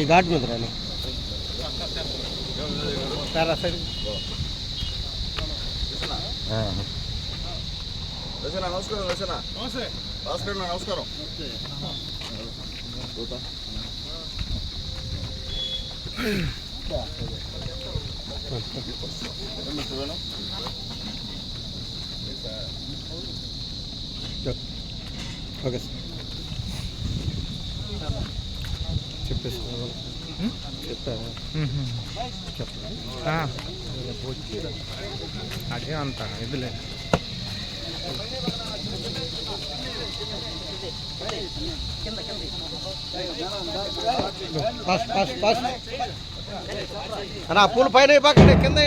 ఈ ఘాట్ మీద రాను. నమస్కారం దశనా భాస్కర్ నమస్కారం. Okay sir. చెప్పేసి. చెప్పాను అదే అంత. ఇదిలే. Fast fast fast. అన్న పూలు పైన పక్కనే కింద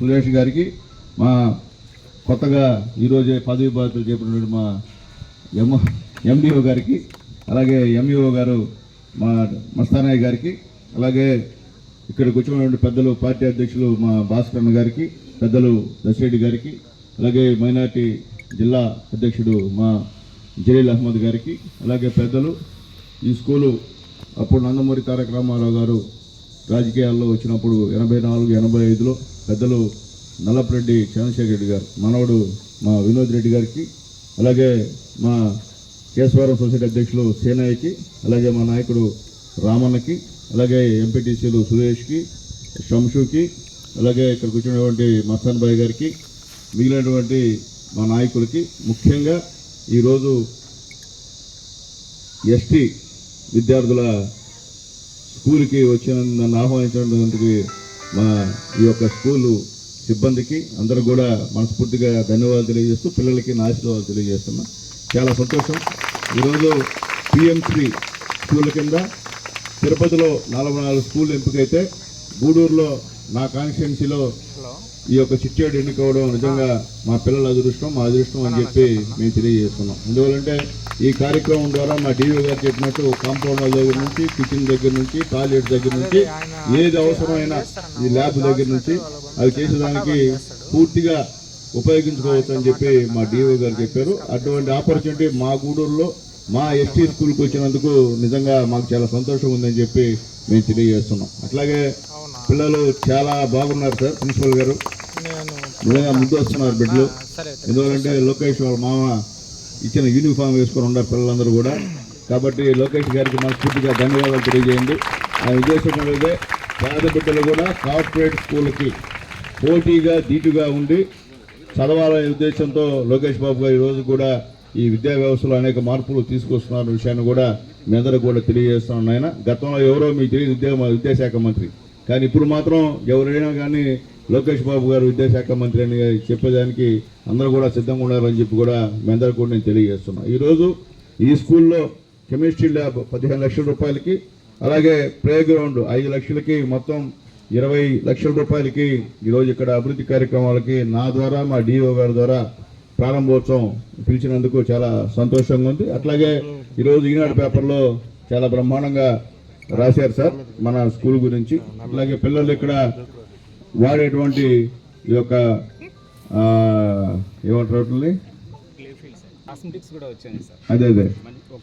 సురేష్ గారికి మా కొత్తగా ఈరోజే పదవి బాధ్యతలు చేపట్టిన మా ఎం ఎండిఓ గారికి అలాగే ఎంఈఓ గారు మా మస్తానాయ్ గారికి అలాగే ఇక్కడికి వచ్చినటువంటి పెద్దలు పార్టీ అధ్యక్షులు మా భాస్కర్ గారికి పెద్దలు దశరెడ్డి గారికి అలాగే మైనార్టీ జిల్లా అధ్యక్షుడు మా జలీల్ అహ్మద్ గారికి అలాగే పెద్దలు ఈ స్కూలు అప్పుడు నందమూరి తారక రామారావు గారు రాజకీయాల్లో వచ్చినప్పుడు ఎనభై నాలుగు ఎనభై ఐదులో పెద్దలు నల్లపరెడ్డి చంద్రశేఖర్ రెడ్డి గారు మనవడు మా వినోద్ రెడ్డి గారికి అలాగే మా కేశవరం సొసైటీ అధ్యక్షులు సేనయ్యకి అలాగే మా నాయకుడు రామన్నకి అలాగే ఎంపీటీసీలు సురేష్కి శంషుకి అలాగే ఇక్కడ కూర్చున్నటువంటి మస్తాన్ బాయ్ గారికి మిగిలినటువంటి మా నాయకులకి ముఖ్యంగా ఈరోజు ఎస్టీ విద్యార్థుల స్కూల్కి వచ్చిన నన్ను ఆహ్వానించినందుకు మా ఈ యొక్క స్కూలు సిబ్బందికి అందరూ కూడా మనస్ఫూర్తిగా ధన్యవాదాలు తెలియజేస్తూ పిల్లలకి నా ఆశీర్వాదాలు తెలియజేస్తున్నా. చాలా సంతోషం. ఈరోజు పిఎంసి స్కూల్ కింద తిరుపతిలో నలభై నాలుగు స్కూల్ ఎంపికైతే గూడూరులో నా కాన్స్టిట్యున్సీలో ఈ యొక్క చిట్టేడు ఎన్నుకోవడం నిజంగా మా పిల్లల అదృష్టం మా అదృష్టం అని చెప్పి మేము తెలియజేస్తున్నాం. ఎందువల్లంటే ఈ కార్యక్రమం ద్వారా మా డీవీ గారు చెప్పినట్టు కాంపౌండ్ దగ్గర నుంచి కిచెన్ దగ్గర నుంచి టాయిలెట్ దగ్గర నుంచి ఏది అవసరమైన ఈ ల్యాబ్ దగ్గర నుంచి అవి చేసేదానికి పూర్తిగా ఉపయోగించుకోవచ్చు అని చెప్పి మా డీఓ గారు చెప్పారు. అటువంటి ఆపర్చునిటీ మా గూడూరులో మా ఎస్టీ స్కూల్కి వచ్చినందుకు నిజంగా మాకు చాలా సంతోషం ఉందని చెప్పి మేము తెలియజేస్తున్నాం. అట్లాగే పిల్లలు చాలా బాగున్నారు సార్ ప్రిన్సిపల్ గారు. నిజంగా ముందు వస్తున్నారు బిడ్డలు. ఎందువల్లంటే లోకేష్ వాళ్ళ మామ ఇచ్చిన యూనిఫామ్ వేసుకొని ఉన్నారు పిల్లలందరూ కూడా. కాబట్టి లోకేష్ గారికి మనస్ఫూర్తిగా ధన్యవాదాలు తెలియజేయండి. ఆ ఉద్దేశం అనేది పేద బిడ్డలు కూడా కార్పొరేట్ స్కూల్కి పోటీగా ధీటుగా ఉండి చదవాలనే ఉద్దేశంతో లోకేష్ బాబు గారు ఈరోజు కూడా ఈ విద్యా వ్యవస్థలో అనేక మార్పులు తీసుకొస్తున్న విషయాన్ని కూడా మీ అందరూ కూడా తెలియజేస్తున్నాను ఆయన గతంలో ఎవరో మీకు తెలియదు విద్యా విద్యాశాఖ మంత్రి. కానీ ఇప్పుడు మాత్రం ఎవరైనా కానీ లోకేష్ బాబు గారు విద్యాశాఖ మంత్రి అని చెప్పేదానికి అందరూ కూడా సిద్ధంగా ఉన్నారని చెప్పి కూడా మీ అందరూ కూడా నేను తెలియజేస్తున్నా. ఈరోజు ఈ స్కూల్లో కెమిస్ట్రీ ల్యాబ్ పదిహేను లక్షల రూపాయలకి అలాగే ప్లే గ్రౌండ్ ఐదు లక్షలకి మొత్తం ఇరవై లక్షల రూపాయలకి ఈరోజు ఇక్కడ అభివృద్ధి కార్యక్రమాలకి నా ద్వారా మా డిఓ గారి ద్వారా ప్రారంభోత్సవం పిలిచినందుకు చాలా సంతోషంగా ఉంది. అట్లాగే ఈరోజు ఈనాడు పేపర్లో చాలా బ్రహ్మాండంగా రాశారు సార్ మన స్కూల్ గురించి. అలాగే పిల్లలు ఇక్కడ వాడేటువంటి ఈ యొక్క ఏమంటారు అదే అదే.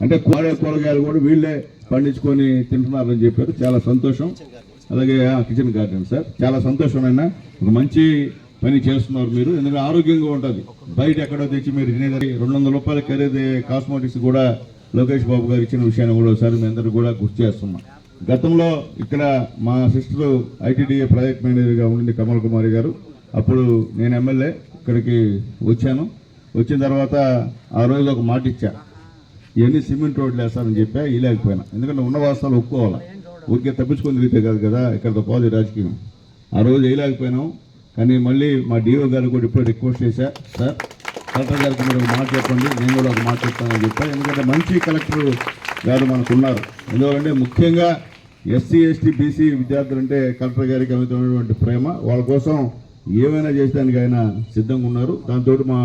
అంటే కోడే కూరగాయలు కూడా వీళ్ళే పండించుకొని తింటున్నారని చెప్పారు. చాలా సంతోషం. అలాగే కిచెన్ గార్డెన్ సార్. చాలా సంతోషం అయినా ఒక మంచి పని చేస్తున్నారు మీరు. ఎందుకంటే ఆరోగ్యంగా ఉంటుంది. బయట ఎక్కడో తెచ్చి మీరు తినేదానికి రెండు వందల రూపాయలు ఖరీదు కాస్మోటిక్స్ కూడా లోకేష్ బాబు గారు ఇచ్చిన విషయాన్ని కూడా ఒకసారి మీ అందరూ కూడా గుర్తు చేస్తున్నాం. గతంలో ఇక్కడ మా సిస్టర్ ఐటీడీఏ ప్రాజెక్ట్ మేనేజర్గా ఉండింది కమల్ కుమారి గారు. అప్పుడు నేను ఎమ్మెల్యే ఇక్కడికి వచ్చాను. వచ్చిన తర్వాత ఆ రోజు ఒక మాట ఇచ్చా. ఇవన్నీ సిమెంట్ రోడ్లు వేస్తానని చెప్పా ఇలేకపోయినా ఎందుకంటే ఉన్న వాస్తవాలు ఒప్పుకోవాలి. ఊరికే తప్పించుకొని తిరిగితే కాదు కదా ఇక్కడ పోదు రాజకీయం. ఆ రోజు వేయలేకపోయినాం కానీ మళ్ళీ మా డిఓ గారు కూడా ఇప్పుడు రిక్వెస్ట్ చేశా. సార్ కలెక్టర్ గారికి మీరు ఒక మాట చెప్పండి నేను కూడా ఒక మాట చెప్తానని చెప్పాను ఎందుకంటే మంచి కలెక్టర్ గారు మనకు ఉన్నారు ఎందుకంటే ముఖ్యంగా ఎస్సీ ఎస్టీ బీసీ విద్యార్థులు అంటే కలెక్టర్ గారికి అమితమైనటువంటి ప్రేమ. వాళ్ళ కోసం ఏమైనా చేసేదానికి ఆయన సిద్ధంగా ఉన్నారు. దాంతో మా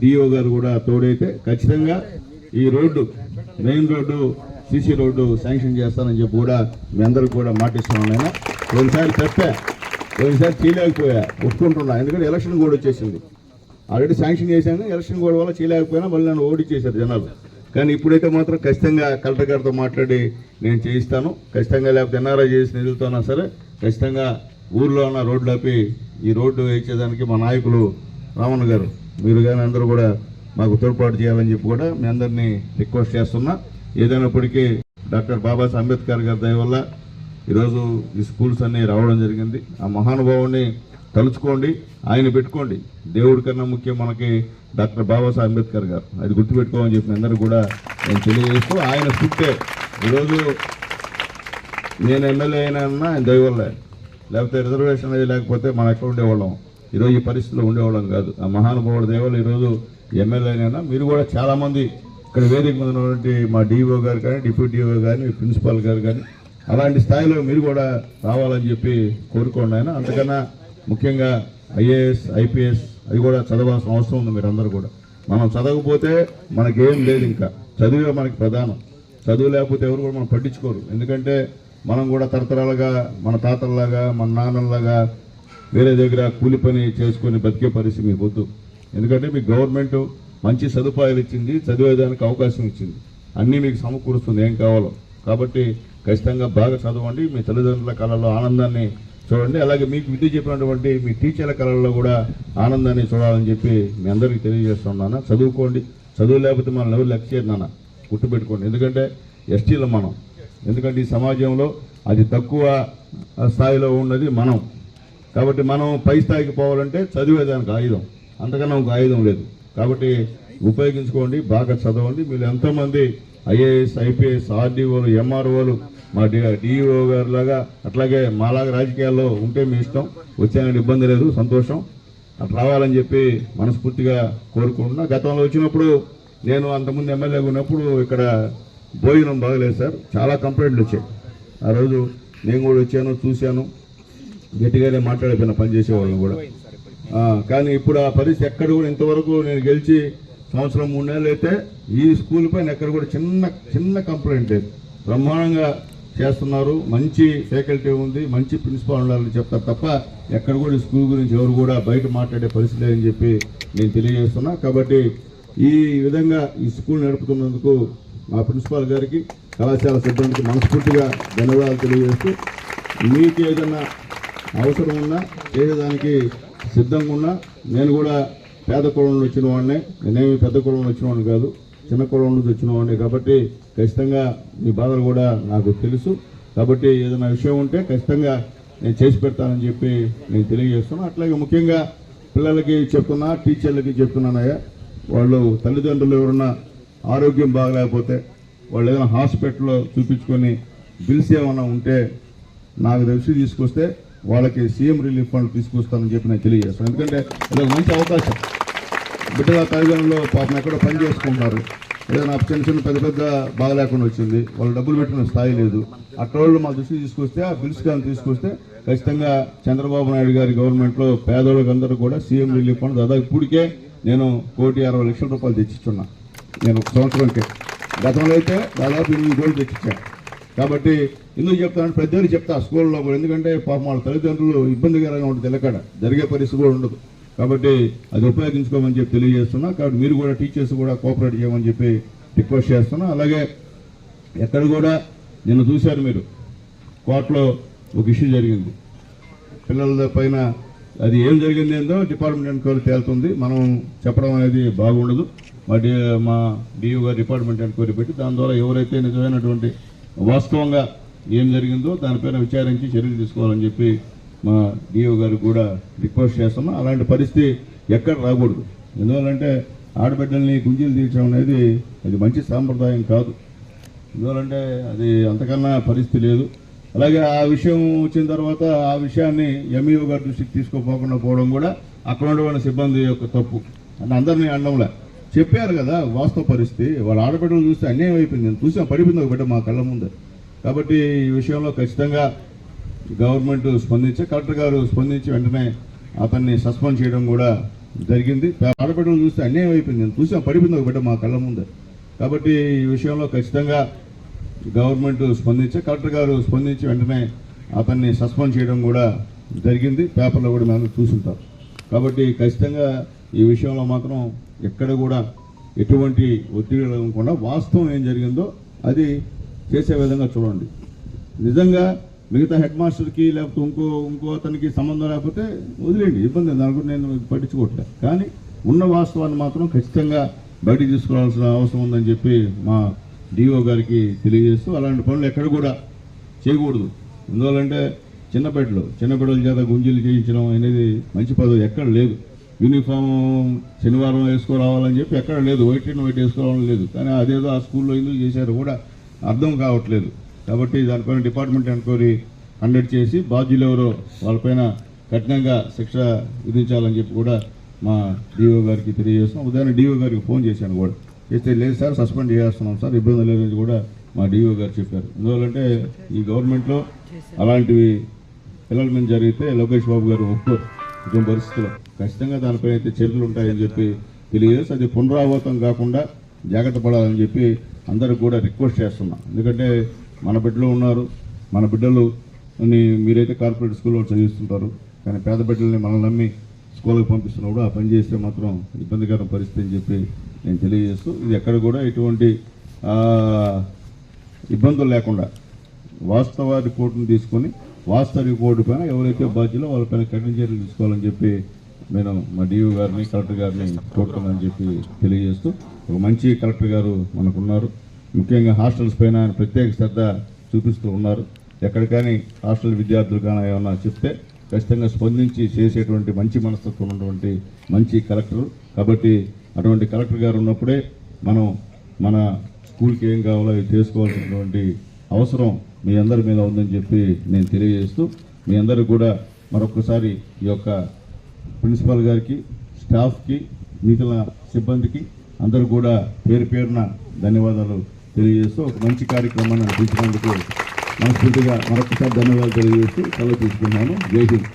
డిఓ గారు కూడా తోడైతే ఖచ్చితంగా ఈ road main road CC road sanction చేస్తానని చెప్పి కూడా మీ అందరికి కూడా మాటిస్తున్నాను నేను. ఒకసారి చెప్పా ఒకసారి చేయలేకపోయా ఒప్పుకుంటున్నా. ఎందుకంటే ఎలక్షన్ కూడా వచ్చేసింది. ఆల్రెడీ శాంక్షన్ చేశాను ఎలక్షన్ కూడా వల్ల చేయలేకపోయినా మళ్ళీ నన్ను ఓడిచ్చేశారు జనాలు. కానీ ఇప్పుడైతే మాత్రం ఖచ్చితంగా కలెక్టర్ గారితో మాట్లాడి నేను చేయిస్తాను. ఖచ్చితంగా లేకపోతే ఎన్ఆర్ఐ చేసి నిధులతోనా సరే ఖచ్చితంగా ఊర్లో ఉన్న రోడ్లు ఆపి ఈ రోడ్డు వేయించేదానికి మా నాయకులు రావణ గారు మీరు కానీ అందరూ కూడా మాకు తోడ్పాటు చేయాలని చెప్పి కూడా మీ అందరినీ రిక్వెస్ట్ చేస్తున్నా. ఏదైనప్పటికీ డాక్టర్ బాబాసాహెబ్ అంబేద్కర్ గారి దయ వల్ల ఈరోజు ఈ స్కూల్స్ అన్నీ రావడం జరిగింది. ఆ మహానుభావుని తలుచుకోండి ఆయన పెట్టుకోండి. దేవుడి కన్నా ముఖ్యం మనకి డాక్టర్ బాబాసాహెబ్ అంబేద్కర్ గారు. అది గుర్తుపెట్టుకోమని చెప్పిన అందరూ కూడా నేను తెలియజేస్తూ ఆయన స్ఫూర్తే ఈరోజు నేను ఎమ్మెల్యే అయినా దైవల్లే. లేకపోతే రిజర్వేషన్ అది లేకపోతే మనం ఎక్కడ ఉండేవాళ్ళం? ఈరోజు ఈ పరిస్థితిలో ఉండేవాళ్ళం కాదు. ఆ మహానుభావుడు దేవాలు ఈరోజు ఎమ్మెల్యే అయినా మీరు కూడా చాలామంది ఇక్కడ వేదిక మీద ఉన్నటువంటి మా డిఓ గారు కానీ డిప్యూటీ డిఓ కానీ ప్రిన్సిపాల్ గారు కానీ అలాంటి స్థాయిలో మీరు కూడా రావాలని చెప్పి కోరుకోండి ఆయన. అంతకన్నా ముఖ్యంగా ఐఏఎస్ ఐపీఎస్ అది కూడా చదవాల్సిన అవసరం ఉంది మీరందరూ కూడా. మనం చదవకపోతే మనకేం లేదు ఇంకా. చదివే మనకి ప్రధానం. చదువు లేకపోతే ఎవరు కూడా మనం పట్టించుకోరు. ఎందుకంటే మనం కూడా తరతరాలుగా మన తాతల్లాగా మన నాన్నల్లాగా వేరే దగ్గర కూలి పని చేసుకొని బతికే పరిస్థితి మీకు వద్దు. ఎందుకంటే మీకు గవర్నమెంట్ మంచి సదుపాయాలు ఇచ్చింది చదివేదానికి అవకాశం ఇచ్చింది. అన్నీ మీకు సమకూరుస్తుంది ఏం కావాలో. కాబట్టి ఖచ్చితంగా బాగా చదవండి. మీ తల్లిదండ్రుల కళలో ఆనందాన్ని చూడండి అలాగే మీకు విద్య చెప్పినటువంటి మీ టీచర్ల కళల్లో కూడా ఆనందాన్ని చూడాలని చెప్పి మీ అందరికీ తెలియజేస్తున్నాను చదువుకోండి. చదువు లేకపోతే మనం ఎవరు లెక్క నాన్న. గుర్తుపెట్టుకోండి. ఎందుకంటే ఎస్టీలు మనం. ఎందుకంటే ఈ సమాజంలో అది తక్కువ స్థాయిలో ఉన్నది మనం. కాబట్టి మనం పై స్థాయికి పోవాలంటే చదివేదానికి ఆయుధం. అంతకన్నా ఒక ఆయుధం లేదు. కాబట్టి ఉపయోగించుకోండి. బాగా చదవండి. మీరు ఎంతోమంది ఐఏఎస్ ఐపీఎస్ ఆర్డీఓలు ఎంఆర్ఓలు మా డిఈఓ గారు లాగా అట్లాగే మాలాగా రాజకీయాల్లో ఉంటే మీ ఇష్టం. వచ్చానని ఇబ్బంది లేదు సంతోషం. అట్లా రావాలని చెప్పి మనస్ఫూర్తిగా కోరుకుంటున్నా. గతంలో వచ్చినప్పుడు నేను అంతకుముందు ఎమ్మెల్యేగా ఉన్నప్పుడు ఇక్కడ భోజనం బాగలేదు సార్. చాలా కంప్లైంట్లు వచ్చాయి. ఆ రోజు నేను కూడా వచ్చాను చూశాను. గట్టిగానే మాట్లాడిపోయిన పనిచేసే వాళ్ళని కూడా. కానీ ఇప్పుడు ఆ పరిస్థితి ఎక్కడ కూడా ఇంతవరకు నేను గెలిచి సంవత్సరం మూడు నెలలు అయితే ఈ స్కూల్ పైన ఎక్కడ కూడా చిన్న చిన్న కంప్లైంట్ లేదు. బ్రహ్మాండంగా చేస్తున్నారు. మంచి ఫ్యాకల్టీ ఉంది. మంచి ప్రిన్సిపాల్ ఉండాలని చెప్తారు తప్ప ఎక్కడ కూడా ఈ స్కూల్ గురించి ఎవరు కూడా బయట మాట్లాడే పరిస్థితి లేదని చెప్పి నేను తెలియజేస్తున్నా. కాబట్టి ఈ విధంగా ఈ స్కూల్ నడుపుతున్నందుకు మా ప్రిన్సిపాల్ గారికి కళాశాల సిబ్బందికి మనస్ఫూర్తిగా ధన్యవాదాలు తెలియజేస్తూ మీకు ఏదైనా అవసరం ఉన్నా చేసేదానికి సిద్ధంగా ఉన్నా నేను కూడా పేద కులం వచ్చిన వాడినే నేనేమి పెద్ద కులం వచ్చిన వాడిని కాదు చిన్న కులం నుంచి వచ్చిన వాడిని కాబట్టి ఖచ్చితంగా మీ బాధలు కూడా నాకు తెలుసు. కాబట్టి ఏదైనా విషయం ఉంటే ఖచ్చితంగా నేను చేసి పెడతానని చెప్పి నేను తెలియజేస్తున్నాను అట్లాగే ముఖ్యంగా పిల్లలకి చెప్తున్నా టీచర్లకి చెప్తున్నానయ్యా వాళ్ళు తల్లిదండ్రులు ఎవరన్నా ఆరోగ్యం బాగలేకపోతే వాళ్ళు ఏదైనా హాస్పిటల్లో చూపించుకొని బిల్స్ ఏమైనా ఉంటే నాకు తెలిసి తీసుకొస్తే వాళ్ళకి సీఎం రిలీఫ్ ఫండ్ తీసుకొస్తానని చెప్పి నేను తెలియజేస్తాను ఎందుకంటే ఇది మంచి అవకాశం. బిడ్డల తల్లిదండ్రులు పాపం ఎక్కడో పని చేసుకుంటున్నారు. ఏదైనా చిన్న చిన్న పెద్ద పెద్ద బాగా లేకుండా వచ్చింది. వాళ్ళు డబ్బులు పెట్టిన స్థాయి లేదు. అట్రోళ్ళు మా దృష్టికి తీసుకొస్తే ఆ బిల్స్ కానీ తీసుకొస్తే ఖచ్చితంగా చంద్రబాబు నాయుడు గారి గవర్నమెంట్లో పేదోళ్ళకి అందరూ కూడా సీఎం రిలీఫ్ ఫండ్ దాదాపు ఇప్పటికే నేను కోటి అరవై లక్షల రూపాయలు తెచ్చిచ్చున్నా. నేను ఒక సంవత్సరంకే గతంలో అయితే దాదాపు ఎనిమిది కోట్లు తెచ్చిచ్చాను కాబట్టి ఎందుకు చెప్తానంటే పెద్దలు చెప్తా స్కూల్లో కూడా. ఎందుకంటే పాపం వాళ్ళ తల్లిదండ్రులు ఇబ్బందికరంగా ఉంటుంది తెలకడ జరిగే పరిస్థితి కూడా ఉండదు. కాబట్టి అది ఉపయోగించుకోమని చెప్పి తెలియజేస్తున్నా. కాబట్టి మీరు కూడా టీచర్స్ కూడా కోఆపరేట్ చేయమని చెప్పి రిక్వెస్ట్ చేస్తున్నా. అలాగే ఎక్కడ కూడా నిన్న చూశారు మీరు కోర్టులో ఒక ఇష్యూ జరిగింది. పిల్లల పైన అది ఏం జరిగింది ఏందో డిపార్ట్మెంట్ ఎన్క్వైరీ తేలుతుంది. మనం చెప్పడం అనేది బాగుండదు. మా డి మా డిఓ గారు డిపార్ట్మెంట్ ఎన్క్వైరీ పెట్టి దాని ద్వారా ఎవరైతే నిజమైనటువంటి వాస్తవంగా ఏం జరిగిందో దానిపైన విచారించి చర్యలు తీసుకోవాలని చెప్పి మా డిఓ గారు కూడా రిక్వెస్ట్ చేస్తున్నాం అలాంటి పరిస్థితి ఎక్కడ రాకూడదు. ఎందువల్లంటే ఆడబిడ్డల్ని గుంజీలు తీర్చడం అనేది అది మంచి సాంప్రదాయం కాదు. ఎందువల్లంటే అది అంతకన్నా పరిస్థితి లేదు. అలాగే ఆ విషయం వచ్చిన తర్వాత ఆ విషయాన్ని ఎంఈఓ గారి దృష్టికి తీసుకోపోకుండా పోవడం కూడా అక్కడ ఉండవన్న సిబ్బంది యొక్క తప్పు. అంటే అందరినీ అనడంలే. చెప్పారు కదా వాస్తవ పరిస్థితి. వాళ్ళ ఆడబిడ్డలు చూస్తే అన్యాయం అయిపోయింది. నేను చూసాను పడిపోయింది ఒక బిడ్డ మా కళ్ళ ముందే. కాబట్టి ఈ విషయంలో ఖచ్చితంగా గవర్నమెంట్ స్పందించి కలెక్టర్ గారు స్పందించి వెంటనే అతన్ని సస్పెండ్ చేయడం కూడా జరిగింది. ఆడబిడ్డలు చూస్తే అన్యాయం అయిపోయింది. నేను చూసాం పడిపోయింది ఒక బిడ్డ మా కళ్ళ ముందే. కాబట్టి ఈ విషయంలో ఖచ్చితంగా గవర్నమెంట్ స్పందించి కలెక్టర్ గారు స్పందించి వెంటనే అతన్ని సస్పెండ్ చేయడం కూడా జరిగింది. పేపర్లో కూడా మేము చూసుంటాం. కాబట్టి ఖచ్చితంగా ఈ విషయంలో మాత్రం ఎక్కడ కూడా ఎటువంటి ఒత్తిడి లేకుండా వాస్తవం ఏం జరిగిందో అది చేసే విధంగా చూడండి. నిజంగా మిగతా హెడ్ మాస్టర్కి లేకపోతే ఇంకో ఇంకో అతనికి సంబంధం లేకపోతే వదిలేండి ఇబ్బంది దాని గురించి నేను పట్టించుకోవట్లే. కానీ ఉన్న వాస్తవాన్ని మాత్రం ఖచ్చితంగా బయటికి తీసుకురావాల్సిన అవసరం ఉందని చెప్పి మా డిఓ గారికి తెలియజేస్తూ అలాంటి పనులు ఎక్కడ కూడా చేయకూడదు. ఎందువల్లంటే చిన్న చిన్నపేటల చిన్న చేత గుంజీలు చేయించడం అనేది మంచి పదవి ఎక్కడ లేదు. యూనిఫామ్ శనివారం వేసుకోరావాలని చెప్పి ఎక్కడ లేదు. వైట్ అండ్ వైట్ వేసుకోవాలని లేదు. కానీ అదేదో ఆ స్కూల్లో ఎందుకు చేశారు కూడా అర్థం కావట్లేదు. కాబట్టి దానిపైన డిపార్ట్మెంట్ ఎంక్వైరీ కండక్ట్ చేసి బాధ్యులు ఎవరో వాళ్ళపైన కఠినంగా శిక్ష విధించాలని చెప్పి కూడా మా డిఓ గారికి తెలియజేస్తున్నాం. ఉదయం డిఓ గారికి ఫోన్ చేశాను కూడా. చేస్తే లేదు సార్ సస్పెండ్ చేస్తున్నాం సార్ ఇబ్బంది లేదని కూడా మా డిఓ గారు చెప్పారు. ఎందువల్లంటే ఈ గవర్నమెంట్లో అలాంటివి పిల్లల మీద జరిగితే లోకేష్ బాబు గారు ఒప్పుకోరు ఇటువంటి పరిస్థితుల్లో ఖచ్చితంగా దానిపై అయితే చర్యలు ఉంటాయని చెప్పి తెలియజేసి అది పునరావృతం కాకుండా జాగ్రత్త పడాలని చెప్పి అందరికి కూడా రిక్వెస్ట్ చేస్తున్నాం. ఎందుకంటే మన బిడ్డలు ఉన్నారు. మన బిడ్డలు మీరైతే కార్పొరేట్ స్కూల్లో చదివిస్తుంటారు. కానీ పేద బిడ్డల్ని మనం నమ్మి స్కూల్కి పంపిస్తున్నప్పుడు ఆ పని చేస్తే మాత్రం ఇబ్బందికర పరిస్థితి అని చెప్పి నేను తెలియజేస్తూ ఇది ఎక్కడ కూడా ఎటువంటి ఇబ్బందులు లేకుండా వాస్తవ రిపోర్టును తీసుకొని వాస్తవ రిపోర్టు పైన ఎవరైతే బాధ్యులో వాళ్ళపైన కఠిన చర్యలు తీసుకోవాలని చెప్పి నేను మా డిఓ గారిని కలెక్టర్ గారిని కోరుతున్నానని చెప్పి తెలియజేస్తూ ఒక మంచి కలెక్టర్ గారు మనకున్నారు. ముఖ్యంగా హాస్టల్స్ పైన ప్రత్యేక శ్రద్ధ చూపిస్తూ ఉన్నారు. ఎక్కడికైనా హాస్టల్ విద్యార్థులు కానీ ఏమన్నా చెప్తే ఖచ్చితంగా స్పందించి చేసేటువంటి మంచి మనస్తత్వం ఉన్నటువంటి మంచి కలెక్టర్. కాబట్టి అటువంటి కలెక్టర్ గారు ఉన్నప్పుడే మనం మన స్కూల్కి ఏం కావాలో అవి చేసుకోవాల్సినటువంటి అవసరం మీ అందరి మీద ఉందని చెప్పి నేను తెలియజేస్తూ మీ అందరూ కూడా మరొకసారి ఈ యొక్క ప్రిన్సిపాల్ గారికి స్టాఫ్కి మిగిలిన సిబ్బందికి అందరూ కూడా పేరు పేరున ధన్యవాదాలు తెలియజేస్తూ ఒక మంచి కార్యక్రమాన్ని అందించినందుకు మనస్ఫూర్తిగా మరొకసారి ధన్యవాదాలు తెలియజేస్తూ సెలవు తీసుకున్నాను జై హింద్.